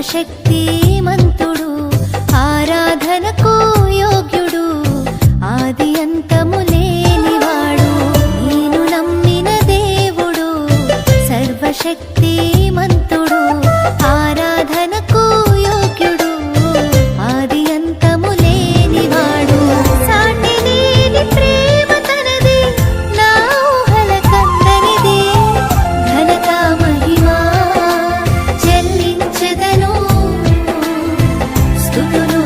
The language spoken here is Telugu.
సర్వశక్తిమంతుడు ఆరాధనకు యోగ్యుడు ఆది అంతము లేనివాడు నేను నమ్మిన దేవుడు సర్వశక్తి Tutunun